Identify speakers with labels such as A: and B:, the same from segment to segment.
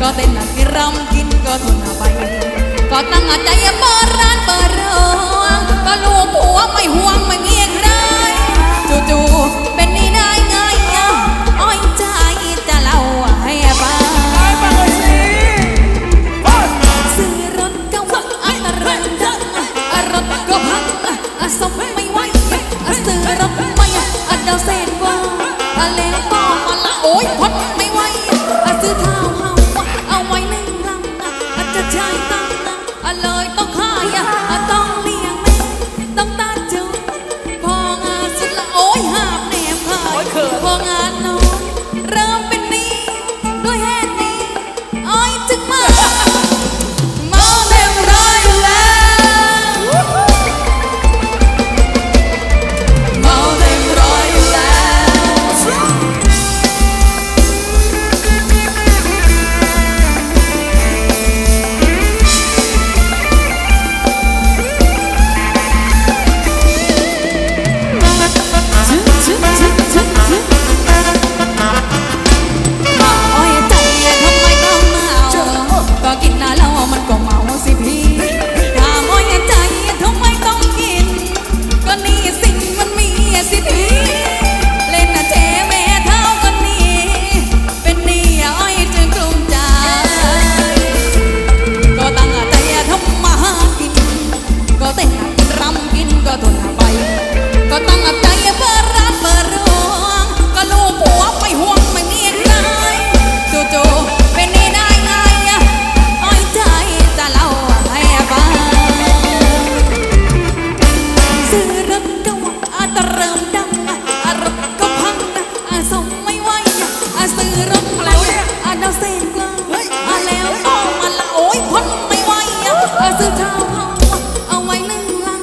A: ก็เต้นนักที่รำกินก็ทนเอาไป ก็ตั้งใจเปร้านเปิ ทนไม่ไหวซื้อชาวเาเอาไว้นึ่งลัง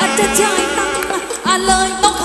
A: อาจจะจ่าตังค์เลยต้อง